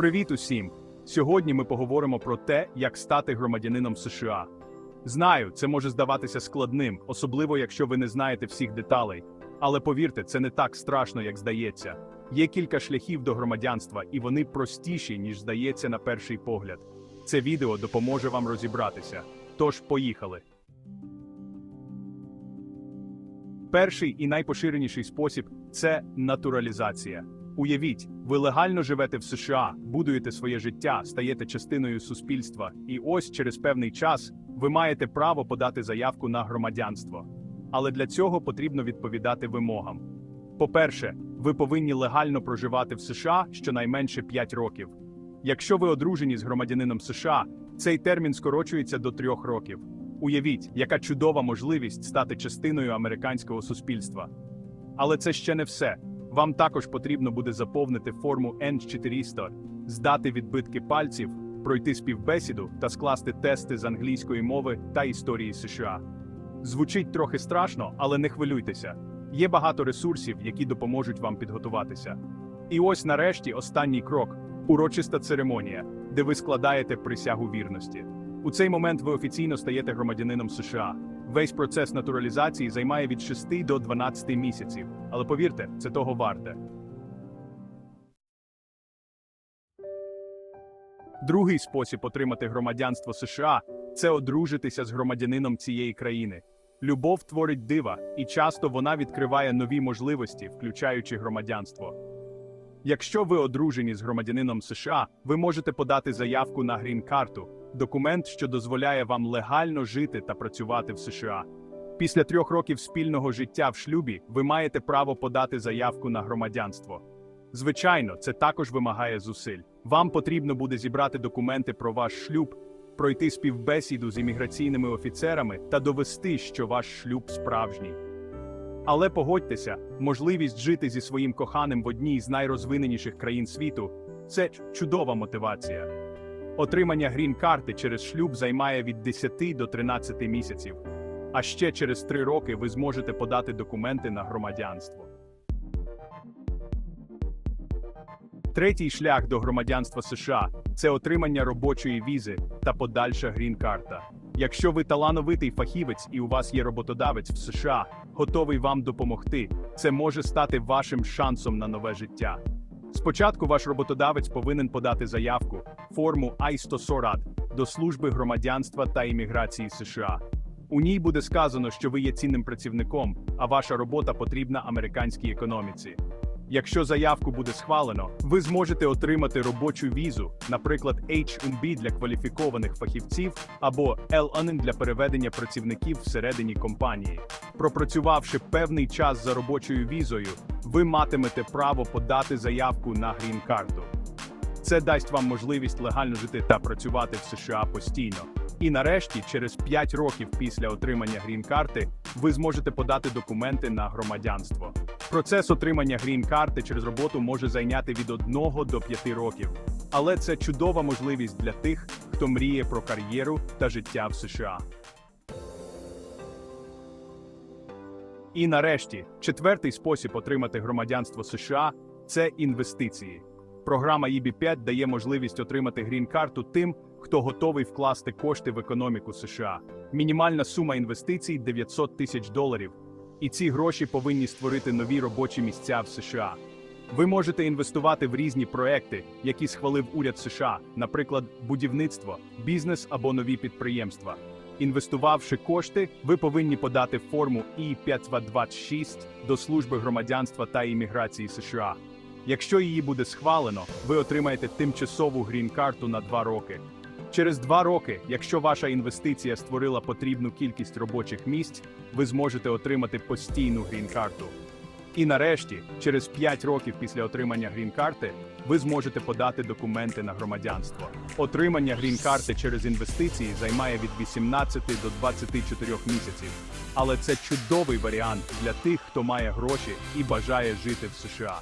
Привіт усім! Сьогодні ми поговоримо про те, як стати громадянином США. Знаю, це може здаватися складним, особливо якщо ви не знаєте всіх деталей. Але повірте, це не так страшно, як здається. Є кілька шляхів до громадянства, і вони простіші, ніж здається на перший погляд. Це відео допоможе вам розібратися. Тож, поїхали. Перший і найпоширеніший спосіб це натуралізація. Уявіть, ви легально живете в США, будуєте своє життя, стаєте частиною суспільства, і ось через певний час ви маєте право подати заявку на громадянство. Але для цього потрібно відповідати вимогам. По-перше, ви повинні легально проживати в США щонайменше 5 років. Якщо ви одружені з громадянином США, цей термін скорочується до 3 років. Уявіть, яка чудова можливість стати частиною американського суспільства. Але це ще не все. Вам також потрібно буде заповнити форму N400, здати відбитки пальців, пройти співбесіду та скласти тести з англійської мови та історії США. Звучить трохи страшно, але не хвилюйтеся. Є багато ресурсів, які допоможуть вам підготуватися. І ось нарешті останній крок урочиста церемонія, де ви складаєте присягу вірності. У цей момент ви офіційно стаєте громадянином США. Весь процес натуралізації займає від 6 до 12 місяців, але повірте, це того варте. Другий спосіб отримати громадянство США це одружитися з громадянином цієї країни. Любов творить дива, і часто вона відкриває нові можливості, включаючи громадянство. Якщо ви одружені з громадянином США, ви можете подати заявку на грін-карту, документ, що дозволяє вам легально жити та працювати в США. Після трьох років спільного життя в шлюбі ви маєте право подати заявку на громадянство. Звичайно, це також вимагає зусиль. Вам потрібно буде зібрати документи про ваш шлюб, пройти співбесіду з імміграційними офіцерами та довести, що ваш шлюб справжній. Але погодьтеся, можливість жити зі своїм коханим в одній з найрозвиненіших країн світу це чудова мотивація. Отримання грін-карти через шлюб займає від 10 до 13 місяців. А ще через 3 роки ви зможете подати документи на громадянство. Третій шлях до громадянства США це отримання робочої візи та подальша грін-карта. Якщо ви талановитий фахівець і у вас є роботодавець в США, готовий вам допомогти, це може стати вашим шансом на нове життя. Спочатку ваш роботодавець повинен подати заявку, форму I-140 до служби громадянства та імміграції США. У ній буде сказано, що ви є цінним працівником, а ваша робота потрібна американській економіці. Якщо заявку буде схвалено, ви зможете отримати робочу візу, наприклад, H-1B для кваліфікованих фахівців або L-1 для переведення працівників всередині компанії. Пропрацювавши певний час за робочою візою, ви матимете право подати заявку на грін-карту. Це дасть вам можливість легально жити та працювати в США постійно. І нарешті, через 5 років після отримання грін-карти, ви зможете подати документи на громадянство. Процес отримання грін-карти через роботу може зайняти від 1 до 5 років. Але це чудова можливість для тих, хто мріє про кар'єру та життя в США. І нарешті, четвертий спосіб отримати громадянство США це інвестиції. Програма EB5 дає можливість отримати грін-карту тим, хто готовий вкласти кошти в економіку США. Мінімальна сума інвестицій 900 тисяч доларів. І ці гроші повинні створити нові робочі місця в США. Ви можете інвестувати в різні проекти, які схвалив уряд США, наприклад, будівництво, бізнес або нові підприємства. Інвестувавши кошти, ви повинні подати форму І-526 до служби громадянства та імміграції США. Якщо її буде схвалено, ви отримаєте тимчасову грін-карту на 2 роки. Через 2 роки, якщо ваша інвестиція створила потрібну кількість робочих місць, ви зможете отримати постійну грін-карту. І нарешті, через 5 років після отримання грін-карти, ви зможете подати документи на громадянство. Отримання грін-карти через інвестиції займає від 18 до 24 місяців. Але це чудовий варіант для тих, хто має гроші і бажає жити в США.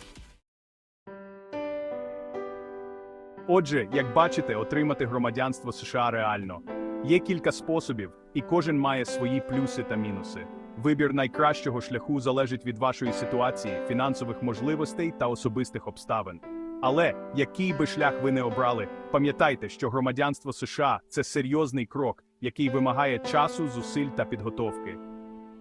Отже, як бачите, отримати громадянство США реально. Є кілька способів, і кожен має свої плюси та мінуси. Вибір найкращого шляху залежить від вашої ситуації, фінансових можливостей та особистих обставин. Але який би шлях ви не обрали, пам'ятайте, що громадянство США це серйозний крок, який вимагає часу, зусиль та підготовки.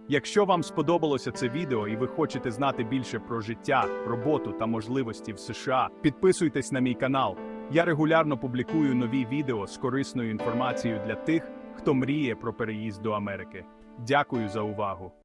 Якщо вам сподобалося це відео і ви хочете знати більше про життя, роботу та можливості в США, підписуйтесь на мій канал. Я регулярно публікую нові відео з корисною інформацією для тих, хто мріє про переїзд до Америки. Дякую за увагу!